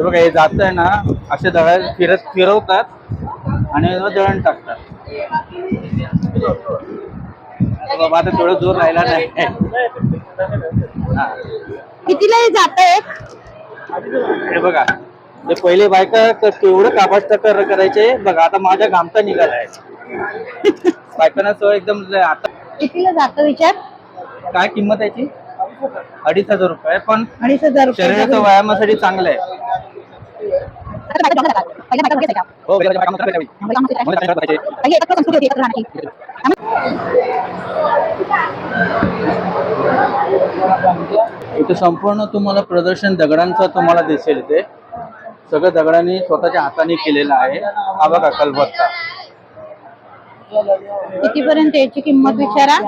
हे बघा हे जात आहे ना असे दळ फिरत फिरवतात आणि दळण टाकतात. बाबा आता थोडं जोर राहिला नाही. हा. कितीला हे जात हे बघा ते पहिले बायका केवढं काबाड कर करायचे. बघा आता माझ्या घामता निघालाय बायकांना सवय एकदम आता कितीला जात विचार? काय किंमत आहे याची अडीच हजार रुपये. पण अडीच शरीराच्या व्यायामासाठी चांगलं आहे. इथे संपूर्ण तुम्हाला प्रदर्शन दगडांचं तुम्हाला दिसेल इथे. सगळं दगडांनी स्वतःच्या हाताने केलेलं आहे. हा बघा कलबत्ता. कितीपर्यंत याची किंमत विचारा?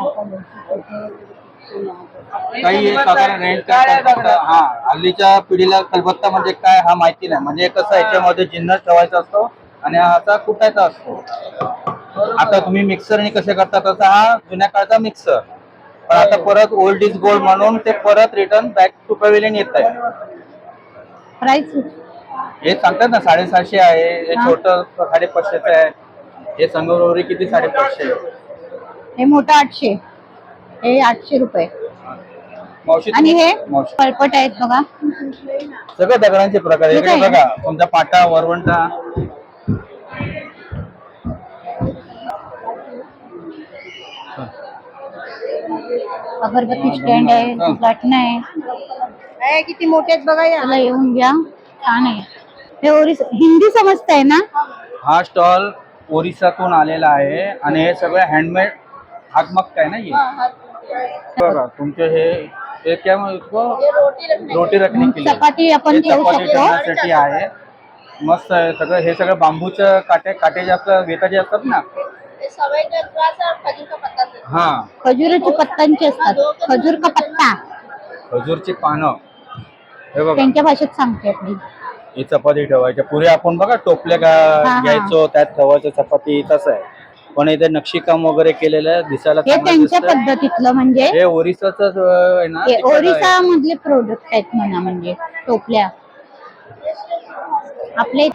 काही हे साधारण रेंट हा हल्लीच्या पिढीला कलबत्ता म्हणजे काय हा माहिती नाही. म्हणजे कसं याच्यामध्ये जिन्नस ठेवायचा असतो आणि हा असा कुटायचा असतो. आता तुम्ही मिक्सरने कसे करता तसा हा जुन्या काळचा मिक्सर पण आता परत ओल्ड इज गोल्ड म्हणून ते परत रिटर्न बॅक टू पवेलियन येत आहे. प्राइस हे सांगतात ना साडेसहाशे आहे. हे हा. छोट साडेपाचशेच आहे. हे संगमरवरी किती साडेपाचशे? हे मोठं आठशे. हे आठशे रुपये. मावशी आणि हे मावशी. पळपट आहेत बघा. सगळं दगडांचे प्रकार आहे. हे इकडे काय? बघा तुमचा पाटा वरवंटा? अगरबत्ती स्टँड आहे हा. लाटणं आहे किती मोठे आहेत बघा याला येऊन घ्या. छान आहे. हे ओरिस हिंदी समजताय ना? हा स्टॉल ओरिसातून आलेला आहे आणि हे सगळं हँडमेड हातमग काय ना हे बघा तुमचे हे हे काय इसको? रोटी रखने के लिए। चपाती आपण ठेवू चपाती शकतो। ठेवण्यासाठी आहे। मस्त आहे सगळं हे सगळं बांबूचं काटे काटे जास्त वेता जे असतात ना? हा खजुराच्या पत्तांचे. असतात. खजूर का पत्ता? खजूरची पानं. हे बघा. त्यांच्या भाषेत सांगते आपली. ही चपाती ठेवायची. पुढे आपण बघा टोपल्या हा. का घ्यायचो त्यात ठेवायचं चपाती तसं आहे. पण इथे नक्षीकाम वगैरे केलेलं आहे दिसायला हे चांगलं त्यांच्या दिसतंय. पद्धतीतलं म्हणजे? हे ओरिसाच आहे ना हे तिकडं आहे. ओरिसा मधले प्रोडक्ट आहेत म्हणा म्हणजे टोपल्या. आपले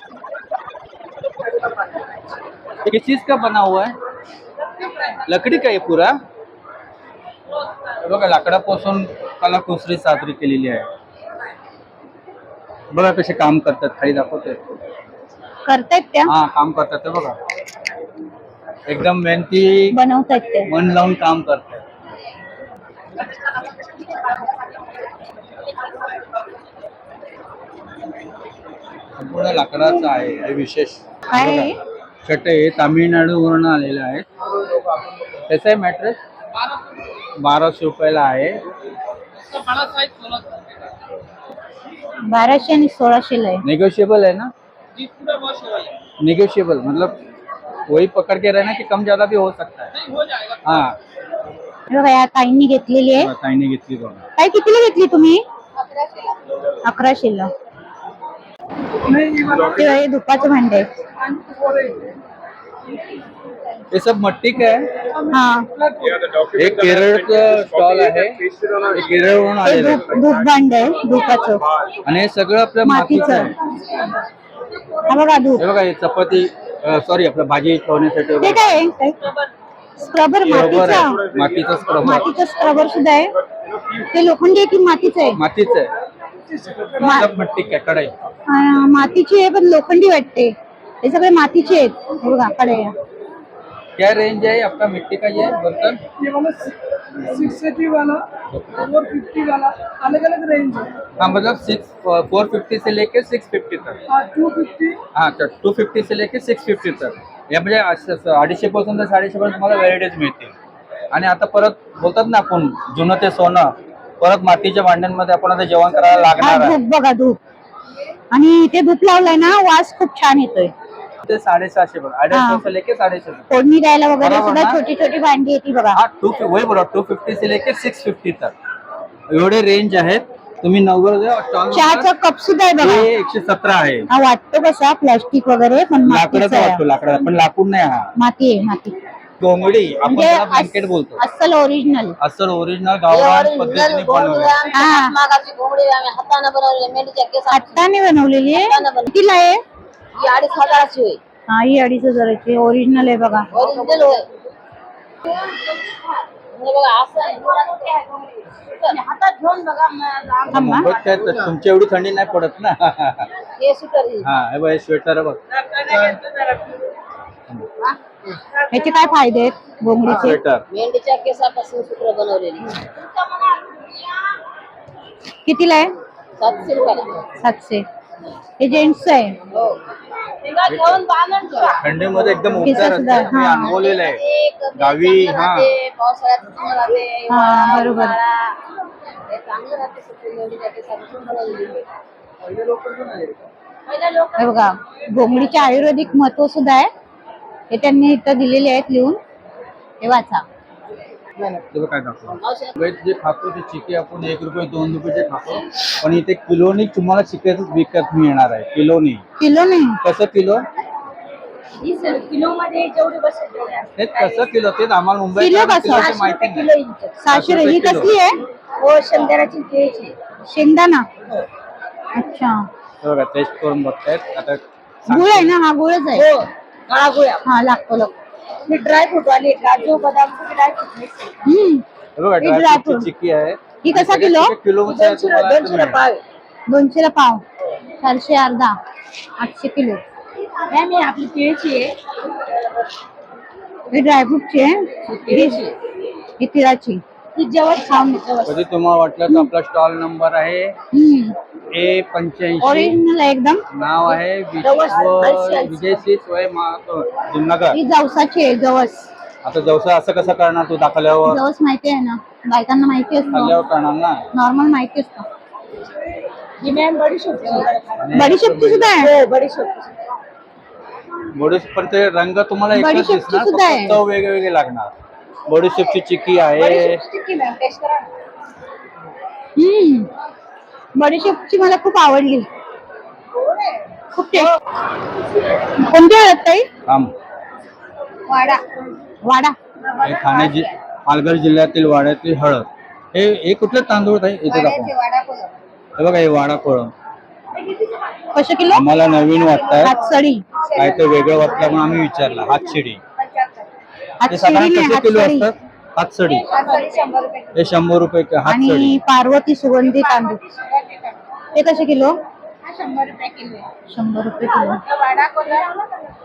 ये चीज का बना हुआ है लकडी का आहे पुरा? हे बघा लाकडापासून कलाकुसरी साजरी केलेली आहे. बघा कसे काम करतात खाली दाखवतोय. करतायत त्या? हा काम करतात ते बघा. एकदम मेहनती बनवतायत ते. मन लावून काम करतात. संपूर्ण लाकडाचं आहे हे विशेष. काय आहे? छटे हे तामिळनाडूवरून आलेलं आहे त्याचं आहे मॅट्रेस बाराशे रुपयाला आहे. बाराशे आणि सोळाशे ला आहे. नेगोशिएबल है ना? नेगोशिएबल मतलब वही पकड़ के रहना कि कम ज्यादा भी हो सकता है। हाँ हे। बघा या ताईंनी घेतलेली आहे ताईने घेतली बघा काय कितीला घेतली तुम्ही? अकराशे ला तेव्हा हे धुपाचं भांडे। आहे. ये सब मट्टी का है। हा। हे केरळ स्टॉल आहे हे केरळवरून हे आलेलं धूप आहे धूप भांड आहे धुपाचं। आणि हे सगळं आपलं मातीचं मातीचं. आहे। हा बघा धूप। हे बघा हे चपाती। सॉरी आपलं भाजी ठेवण्यासाठी ते वगैरे. काय आहे? स्क्रबर हे रबर मातीचा. आहे. मातीचं स्क्रबर मातीचं स्क्रबर सुद्धा आहे. ते लोखंडी आहे की मातीचं आहे? मातीच आहे. मा- सब मट्टी काय कढाई. मातीची आहे पण लोखंडी वाटते. हे सगळे मातीचे आहेत. बघा कडे क्या रेंज है आपका मिट्टी का ये बर्तन? सिक्स एटी वाला फोर फिफ्टी वाला अलग अलग रेंज है हाँ मतलब सिक्स फोर फिफ्टी से लेके सिक्स फिफ्टी तक. टू फिफ्टी हाँ अच्छा टू फिफ्टी से लेके सिक्स फिफ्टी तक. या म्हणजे असं- अडीचशे पासून तर साडेशे पर्यंत तुम्हाला व्हरायटीज मिळतील. आणि आता परत बोलतात ना आपण जुनं ते सोनं परत मातीच्या भांड्यांमध्ये आपण आता जेवण करायला लागणार आहे. बघा धूप. आणि इथे धूप लावलाय ना वास खूप छान येतोय. ते साडेसहाशे बघ. अडीचशे से लेके साडेशे फोडणी द्यायला वगैरे बरोबर सुद्धा ना? छोटी छोटी भांडी येते बघा. हा टू वही बोला टू फिफ्टी से लेके सिक्स फिफ्टी तक एवढे रेंज आहेत. तुम्ही नव्वद चहाचा कप सुद्धा आहे बघा. हे एकशे सतरा आहे. हा वाटतो कसा? प्लास्टिक वगैरे पण लाकडाचा मातीचा वाटतो आहे लाकडाचा. पण लाकूड नाही हा. माती आहे माती. घोंगडी आपण म्हणजे त्याला ब्लँकेट अस- बोलतो. अस्सल ओरिजिनल अस्सल ओरिजिनल गावरान पद्धतीने हाताने बनवलेली हाताने आहे. कितीला आहे? ही अडीच हजाराची होय हा ही अडीच हजाराची. ओरिजिनल आहे बघा. ओरिजिनल होय म्हणजे बघा असं आहे. हातात घेऊन बघा म- थांबा मुंबईत काय तर तुमच्या एवढी थंडी नाही पडत ना? हे सुटर. हा. हे बघ हे स्वेटर बघ. याचे काय फायदे आहेत? घोंगडीचे स्वेटर मेंढीच्या केसापासून सुटर बनवलेली. कितीला आहे? सातशे रुपयाला. सातशे. हे जेंट्स आहे. हो. थंडीमध्ये एकदम केस उपचार सुद्धा, असतात मी हा. अनुभवलेलं आहे. गावी, हा. हा, बरोबर. हे हे बघा घोंगडीचे आयुर्वेदिक महत्त्व सुद्धा आहे. हे त्यांनी इथं दिलेले आहेत लिहून. हे वाचा. तुला काय दाखव जे खातो ते चिके आपण एक रुपये दोन रुपयाचे खातो. पण इथे किलोनी तुम्हाला चिकेच विकत मिळणार आहे किलोनी. किलो नाही कसं किलो? किलो मध्ये जेवढे बसेल तेवढे असतात. ते कसं किलो? तेच आम्हाला मुंबईत किलो कसं? इंच रुपये ही कसली आहे? हो केळीची. शेंगदाणा? अच्छा. हे बघा टेस्ट करून बघतायत. आता गुळ आहे ना हा गुळच आहे. हो काळा गोळ्या हा लागतो लागतो. मी ड्राय फ्रूट वाली काजू बदाम ड्राय फ्रूट हे ड्रायफ्रूटची ड्रायफ्रूट. चिक्की आहे. ही कसा किलो? किलो मध्ये दोनशे. पाव. आहे. दोनशेला पाव. चारशे अर्धा. आठशे किलो. नाही मी आपली केळीची आहे. ही ड्रायफ्रूटची आहे. ही तिळाची. ती जेवण जेवण कधी तुम्हाला वाटलं तर आपला स्टॉल नंबर आहे? ए पंच्याऐंशी. ओरिजिनल आहे एकदम. नाव आहे विश्व. विजयश्री महातो जुन्नगर. ही जवसाची आहे जवस. आता जवसा असं कसं करणार तू दाखवल्यावर? जवस माहिती आहे ना. बायकांना माहिती असतो. खाल्ल्यावर करणार ना? नॉर्मल माहिती असतं. ही मॅम बडीशोपची आणि बडीशेपची सुद्धा आहे? हो बडीशोपची बडीश पण ते रंग तुम्हाला एकच बडीशेपची दिसणार सुद्धा फक्त आहे. चव वेगवेगळे लागणार. बडीशेपची चिक्की आहे. हम्म. बडीशेपची मला खूप आवडली. खूप कोणती हळद ताई. वाडा. वाडा. हे ठाणे जि पालघर जिल्ह्यातील वाड्यातील हळद. हे हे कुठले तांदूळ आहे इथे दाखव. हे बघा हे वाडा कोळम कशे किलो? आम्हाला नवीन वाटतंय. हातसडी. काय ते वेगळं वाटलं म्हणून आम्ही विचारलं. हातशिडी ते हातसडी साधारण नाही कसे किलो हातसडी. असतात? हातसडी. हातसडी शंभर रुपये हे शंभर रुपये क- हातसडी? आणि पार्वती सुगंधी तांदूळ. ते कसे किलो? हा शंभर रुपये किलो आहे. शंभर रुपये किलो. वाडा कोलम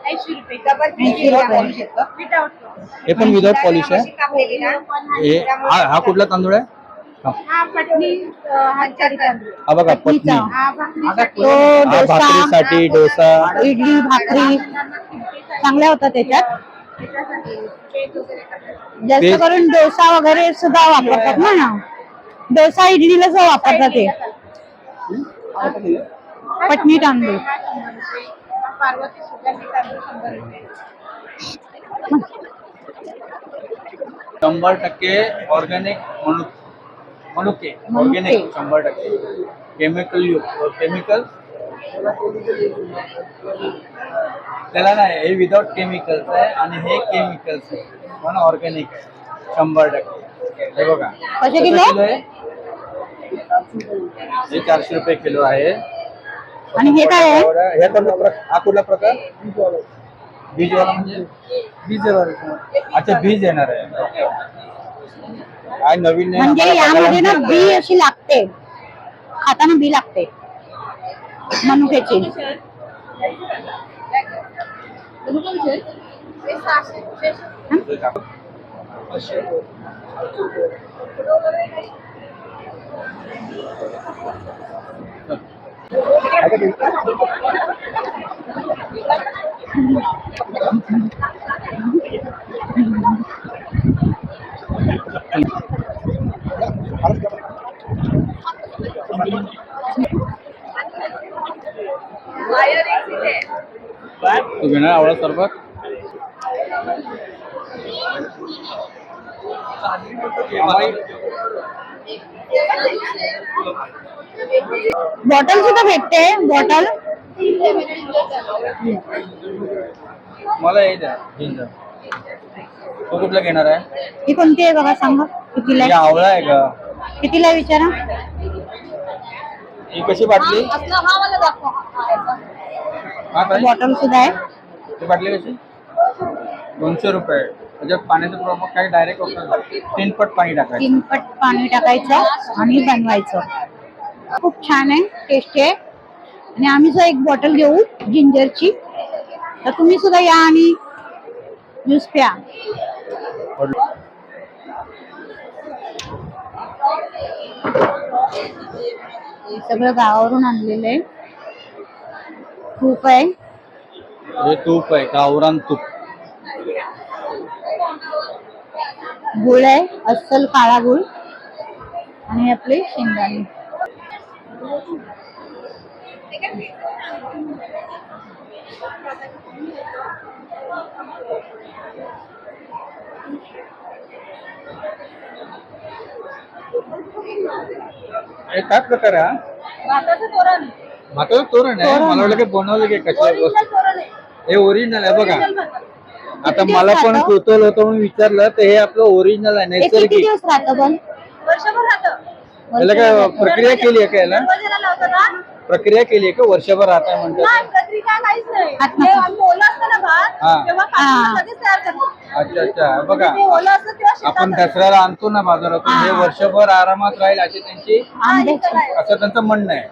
ऐंशी रुपये. डबल ऐंशी रुपये. विदाउट हे पण विदाउट पॉलिश आहे. हे हा हा कुठला तांदूळ आहे? हा. हा पटणी हातचारी तांदूळ. हा बघा पत्नी पत्नीचा. हा भाकरी तो हा डोसा भाकरीसाठी डोसा इडली भाकरी. चांगल्या होत्या त्याच्यात. जास्त. करून डोसा वगैरे सुद्धा वापरतात ना. डोसा इडलीला सुद्धा वापरतात ते. पटणी तांदूळ. शंभर टक्के ऑर्गॅनिक मनुके. ऑर्गॅनिक शंभर टक्के. केमिकल युक्त केमिकल त्याला नाही हे विदाउट केमिकल्स आहे आणि हे केमिकल्स आहे. म्हणून ऑर्गॅनिक शंभर टक्के. हे बघा. कसे कसं किलो? आहे? हे चारशे रुपये किलो आहे. आणि हे काय आहे? हे कोणता प्रकार हा कुठला प्रकार? बीजवाला म्हणजे? बीजवाला अच्छा बीज येणार आहे. काय नवीन आहे म्हणजे आम्हाला यामध्ये ना बी अशी लागते. खाताना बी लागते. मनुक्याची हे सहाशे रुपये. मिळते. तू घेणार आवडा सरबत बॉटल सुद्धा भेटते बॉटल. मला हे द्या जिंजर तो कुठला घेणार आहे? ही कोणती आहे बघा सांगा. कितीला ही आहे? आवळा आहे का? कितीला आहे विचारा. ही कशी बाटली? असला हा मला दाखवा. हा, याचा. हा काय बॉटल सुद्धा आहे. ती बाटली कशी? दोनशे रुपये. त्याच्यात पाण्याचं प्रमाण काही डायरेक्ट होतं. तीन पट पाणी टाकायचं. तीन पट पाणी टाकायचं आणि बनवायचं. खूप छान आहे टेस्टी आहे. आणि आम्ही जो एक बॉटल घेऊ जिंजरची तर तुम्ही सुद्धा या आणि ज्यूस प्या. हे सगळं गावावरून आणलेलं आहे. खूप आहे. हे तूप आहे गावरान तूप. गुळ आहे अस्सल काळा गुळ. आणि आपले शेंगदाणे. हे काय प्रकार आहे हा? भाताचं तोरण. भाताचं तोरण आहे. मला वाटलं की बनवलं की कशा ओरिजिनल वस्तू. तोरण आहे. हे ओरिजिनल आहे बघा. आता मला पण? कुतूहल होतं म्हणून विचारलं तर हे आपलं ओरिजिनल आहे हे किती नैसर्गिक. दिवस राहतं पण? वर्षभर राहतं. याला काय प्रक्रिया केली आहे का याला? ना. प्रक्रिया केली आहे का? वर्षभर राहत आहे म्हणतात. नाही प्रक्रिया काहीच नाही. आत्मा. ते आम्ही ओलं असतं ना भात हा. तेव्हा हा. काढून लगेच तयार करतो. अच्छा अच्छा. बघा. ते ओलं असतं तेव्हा शेतात आपण दसऱ्याला आणतो ना बाजारातून. हे वर्षभर आरामात राहील अशी त्यांची असं त्यांचं म्हणणं आहे.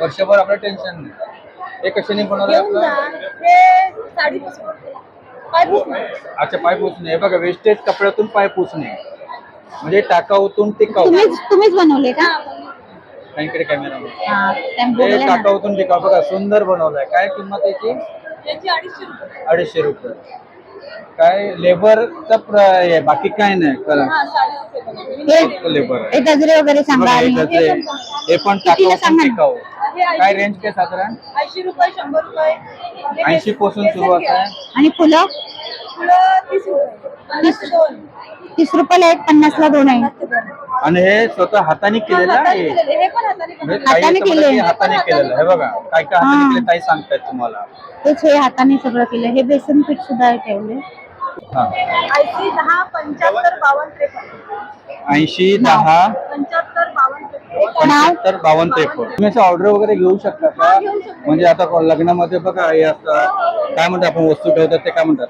वर्षभर आपलं टेन्शन नाही. हे कशाने बनवलं घेऊन जा आपलं? हे साडीपासून काय पुसणं? अच्छा पाय पुसणे. हे बघा वेस्टेज कपड्यातून पाय पुसणे. म्हणजे टाकाऊतून टिकाऊ तुम्हीच तुम्हीच बनवले का? इकडे कॅमेरा हा, त्या हे बोलल्या ना. टाकाऊतून टिकाऊ बघा सुंदर बनवलंय. काय किंमत याची याची अडीचशे रुपये. अडीचशे रुपये. काय? लेबरचा बाकी काय नाही. करा हा. हे लेबर हे गजरे वगैरे सांगा बघा, हे त्याचे- हे पण कितीला टाकाऊ सांगा ना? टिकाऊ हे काय रेंज काय साधारण? ऐंशी रुपये शंभर रुपये. ऐंशी पासून सुरुवात. आहे. आणि फुलं? फुलं तीस रुपये. दोन. तीस रुपयाला एक पन्नास ला दोन. आहे आणि हे स्वतः हाताने केलेलं हाताने आहे? हे पण हाताने म्हणजे. काही हाताने असं म्हणतात की केलंय. हाताने केलेलं आहे. हे बघा काय काय हाताने हा. केले ताई सांगतायत तुम्हाला? तेच हे हाताने सगळं केलं हे बेसन पीठ सुद्धा ठेवले ऐंशी दहा पंच्याहत्तर बावन्न त्रेपन्न. ऐंशी दहा पंच्याहत्तर पंच्याहत्तर बावन्न त्रेपन्न. तुम्ही असं ऑर्डर वगैरे घेऊ शकता का. म्हणजे आता लग्नामध्ये बघा हे असं काय म्हणतात आपण वस्तू ठेवतात ते काय म्हणतात?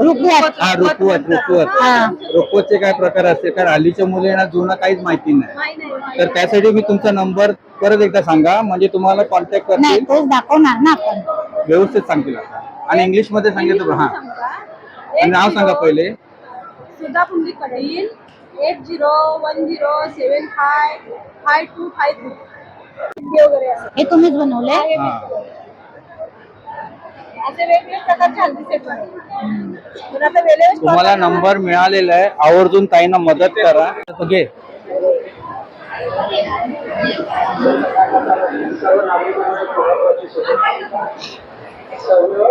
रुकवत हा रुकवत रुकवत हा. रुकवतचे काय प्रकार असते? कारण हल्लीच्या मुलींना जुना काहीच माहिती नाही. नाही नाही नाही. तर त्यासाठी मी तुमचा नंबर परत एकदा सांगा. म्हणजे तुम्हाला कॉन्टॅक्ट करतील. तोच दाखवणार ना आपण. व्यवस्थित सांगतील आता. आणि इंग्लिशमध्ये सांगितलं हा. नाव सांगा पहिले. Sudha Pundlik Patil eight zero one zero seven five five two five three. वगैरे असं. हे तुम्हीच बनवले असे वेगवेगळे प्रकारचे हल्दी सेट बनवले. तर आता वेळेवर तुम्हाला नंबर मिळालेला आहे. आवर्जून ताईंना मदत करा. घे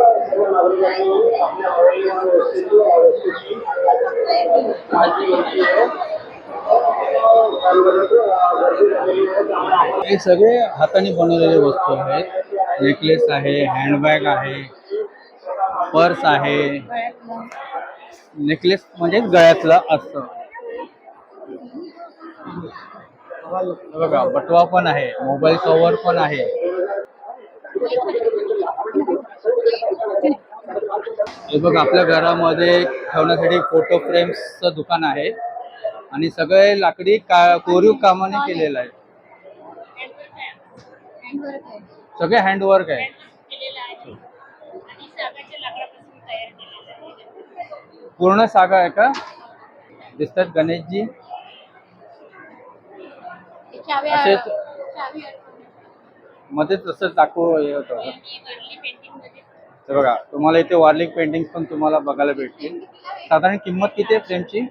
हे सगळे हाताने बनवलेले वस्तू आहेत. नेकलेस आहे हँडबॅग आहे पर्स आहे. नेकलेस म्हणजे गळ्यातलं असतं बघा बटवा पण आहे मोबाईल कवर पण आहे. हे बघा आपल्या घरामध्ये ठेवण्यासाठी फोटो फ्रेम्सचं दुकान आहे. आणि सगळे लाकडी का कोरीव कामाने केलेलं आहे. सगळे हँडवर्क आहे. पूर्ण सागा आहे का? दिसतात गणेशजी. असेच मध्ये तसंच दाखव हे होतं. हे बघा तुम्हाला इथे वार्लिक पेंटिंग पण तुम्हाला बघायला भेटतील. साधारण किंमत किती आहे फ्रेमची?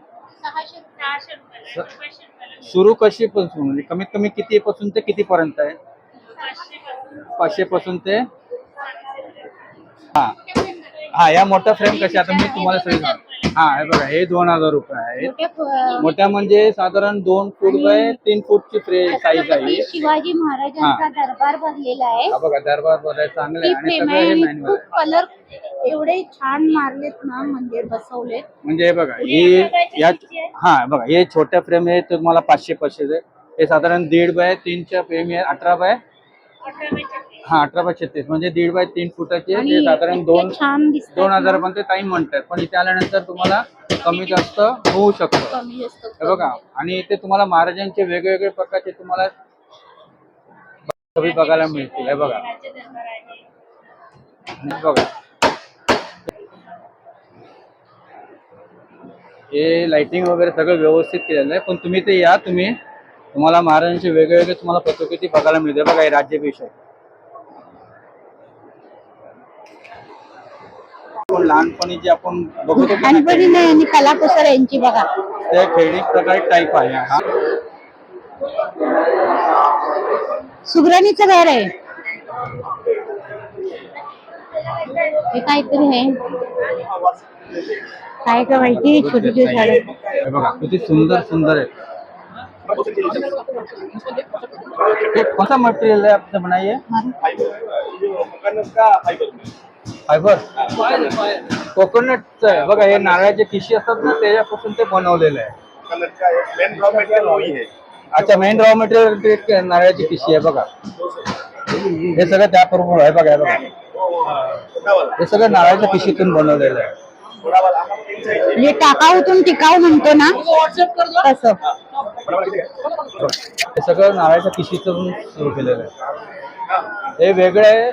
सुरू कशी पासून? म्हणजे कमीत कमी किती पासून ते किती पर्यंत आहे? पाचशे पासून ते? हा. हा या मोठ्या फ्रेम कशा आता मी तुम्हाला सगळी सांग हा हे बघा हे दोन हजार रुपये आहे मोठ्या म्हणजे साधारण दोन फूट बाय तीन फूटची फ्रे साईज आहे. शिवाजी महाराजांचा दरबार भरलेला आहे. हा बघा दरबार बघाय चांगलं ती आहे आणि प्रेम सगळं आहे हे आणि मॅन्युअल खूप कलर एवढे छान मारलेत ना म्हणजे बसवलेत. म्हणजे हे बघा ही या हा बघा हे छोट्या फ्रेम आहे तुम्हाला पाचशे पाचशे हे साधारण दीड बाय तीनच्या फ्रेम आहे अठरा बाय हा अठरा बाय छत्तीस. म्हणजे दीड बाय तीन फुटाचे ते साधारण दोन छान दिसतात दोन हजार. पण ते टाइम म्हणतात. पण इथे आल्यानंतर तुम्हाला कमी जास्त होऊ शकतं. कमी जास्त हे बघा. आणि इथे तुम्हाला महाराजांचे वेगवेगळे प्रकारचे तुम्हाला सगळी बघायला मिळतील. हे बघा. हे बघा. हे लाइटिंग वगैरे सगळं व्यवस्थित केलेलं आहे. पण तुम्ही ते या तुम्ही तुम्हाला महाराजांचे वेगवेगळे तुम्हाला प्रतिकृती बघायला मिळते बघा हे राज्याभिषेक. आपण लहानपणी जे आपण बघत लहानपणी नाही आणि कलाकुसर यांची बघा. ते खेळणी प्रकार टाईप आहे हा. सुगरणीचं घर आहे. हे काहीतरी आहे. काय का माहिती? छोटी छोटी झाड. हे बघा किती सुंदर सुंदर आहे हे कोणता मटेरियल आहे आपलं बनाइए फायबर? कोकोनटचं आहे बघा हे नारळाचे खिशी असतात ना त्याच्यापासून ते बनवलेलं आहे. अच्छा मेन रॉ मटेरियल नारळाची खिशी आहे बघा. हे सगळं त्याप्रमाणे आहे बघा बघा. हे सगळं नारळाच्या खिशीतून बनवलेलं आहे. म्हणजे टाकाऊतून टिकाऊ म्हणतो ना? तसं हे सगळं नारळाच्या खिशीतून सुरू केलेलं आहे. हे वेगळं आहे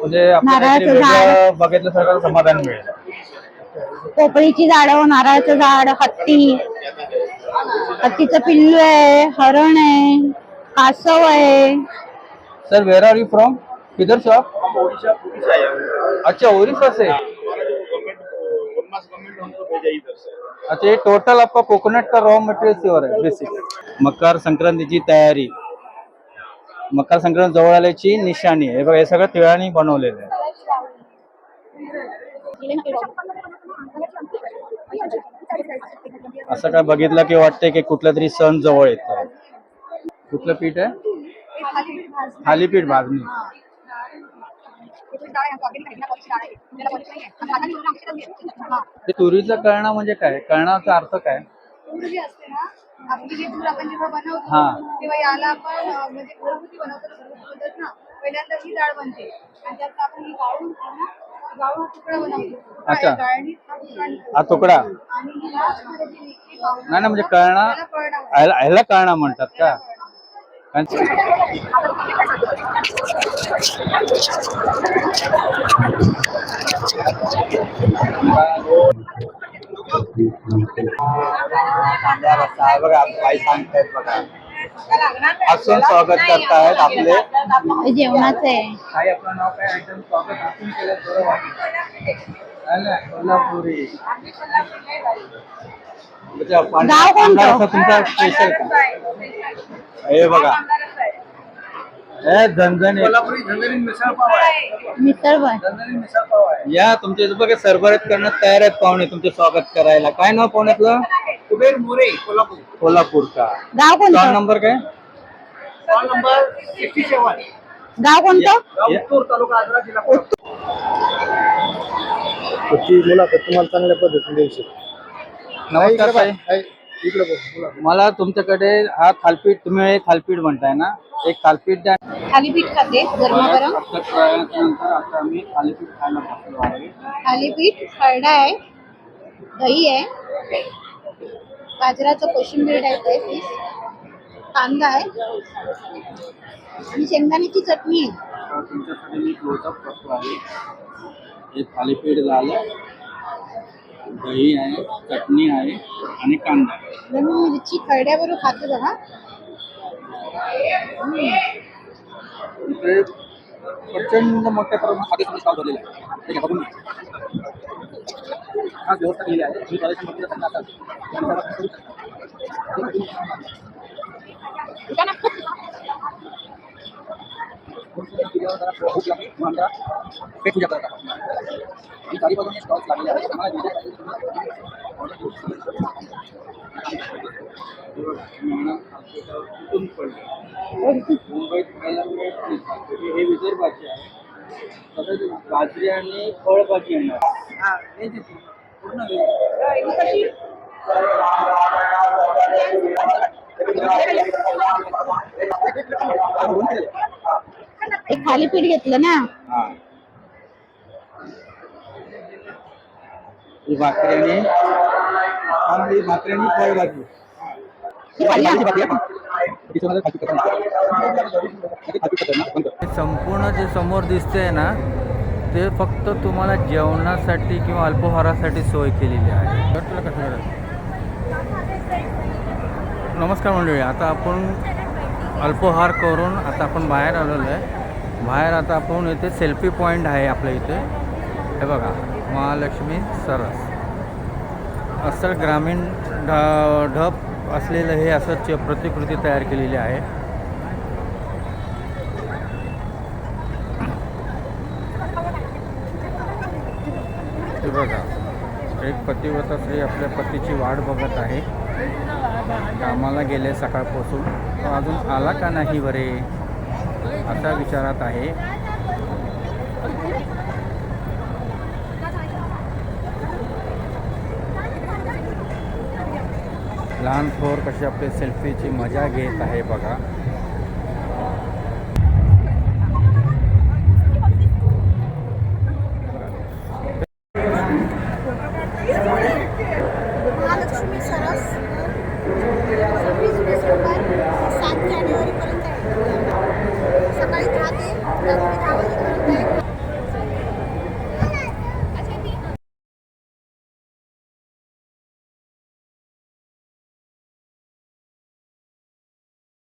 म्हणजे आपल्याला काहीतरी नारळाचं वेगळं बघितल्यासारखं समाधान मिळेल. पोपळीची झाडं नारळाचं झाड हत्ती. हत्तीचं पिल्लू आहे हरण आहे कासव आहे. Sir where are you from किधर से आप अच्छा उड़ीसा से? अच्छा ये टोटल आपका कोकोनट का रॉ मटेरियल से हो रहा है बेसिक मकर संक्रांतीची तयारी। मकर संक्रांत जवळ आल्याची निशाणी आहे. हे बघा हे सगळं तिळाने बनवलेलं आहे. असं काय बघितलं की वाटतंय की कुठला तरी सण जवळ येतो. कुठलं पीठ आहे? थालीपीठ भाजणी. ते तुरीचं कळणा म्हणजे काय? कळणाचा अर्थ काय? आपली जी तूर आपण जेव्हा बनवतो हा. तेव्हा याला आपण अं, म्हणजे घरगुती बनवतो ना, घरगुती पद्धत ना पहिल्यांदा ही डाळ बनते आणि त्यात आपण ही गाळून हा तुकडा बनवतो अच्छा. गाळणीत हा तुकडा निघतो. हा तुकडा आणि ही last मध्ये जी निघते पावडर, नाही ना म्हणजे कळणा त्याला कळणा म्हणतात. ह्याला ह्याला कळणा म्हणतात का कारण- हा बघा बाई सांगतायत बघा हसून स्वागत करतायत आपले हे जेवणाचं आहे काही आपलं नाव काय आयटम स्वागत केलं बरं वाटतं है ना? कोल्हापुरी। म्हणजे पांढरा- गाव कोणतं? झणझणीत मिसळ पण या तुमच्या इथं बघा सरबरत करण्यात तयार आहेत पाहुणे तुमचे स्वागत करायला. काय नाव पाहुण्यातलं? कुबेर मोरे कोल्हापूर. कोल्हापूर का? गाव कोणतं? नंबर काय? नंबर सिक्स्टी सेवन गाव कोणतं? तालुका आजरा जिल्हा कोल्हापूर. मुलाखत तुम्हाला चांगल्या पद्धतीने देऊ शकतो. नमस्कार ताई. मला तुमच्याकडे हा थालपीठ तुम्ही थालपीठ म्हणताय ना? एक थालपीठ द्या. थालीपीठ खाते गरमागरम आता प्रयाणानंतर आता आम्ही थालीपीठ खायला बसलो आहे. थालीपीठ खरडा आहे दही आहे गाजराचं कोशिंबीर टाईप आहे पीस कांदा आहे आणि शेंगदाण्याची चटणी आहे. आता तुमच्यासाठी मी क्लोजअप करतो आहे. हे थालीपीठ झालं. दही आहे चटणी आहे आणि कांदा. आहे आणि मी मिरची खरड्याबरोबर खाते बघा. इकडे प्रचंड मोठ्या प्रमाणात आधी तुम्ही स्टॉल भरलेला आहे. ठीक आहे बघून घ्या. आज व्यवस्था केली आहे. तुम्ही कॉलेजच्या मंदिरात त्यांना आता त्यांना करू शकता. भूक लागली म्हणून आम्ही जरा पेट पूजा करत आहोत चारी बाजूने स्टॉल्स लागले आहेत मुंबईत हे विदर्भाचे आहे तसंच बाजरी आणि फळभाजी येणार पूर्ण व्हेज एक थालीपीठ घेतलं ना हा ही भाकरी आणि हा म्हणजे ही भाकरी आणि फळभाजी ही भाकरीची भाकरी आहे पण. तिच्यामध्ये खाली कटण आहे. खाली कटण आहे, पण कर. संपूर्ण जे समोर दिसते ना ते फक्त तुम्हाला जेवणासाठी किंवा अल्पोहारासाठी सोय केलेली आहे तर तुला कसं कळलं? नमस्कार मंडळी आता आपण अल्पोहार करून आता आपण बाहेर आलेलो आहे. बाहेर आता आपण इथे सेल्फी पॉईंट आहे आपल्या इथे. हे बघा महालक्ष्मी सरस. असं ग्रामीण ढ ढप असलेलं हे असं च प्रतिकृती तयार केलेली आहे. हे बघा एक पतिव्रता स्त्री आपल्या पतीची वाट बघत आहे. कामाला गेले सकाळपासून. तो अजून आला का नाही बरे? असा विचारात आहे. लहान थोर कशी आपली सेल्फीची मजा घेत आहे बघा.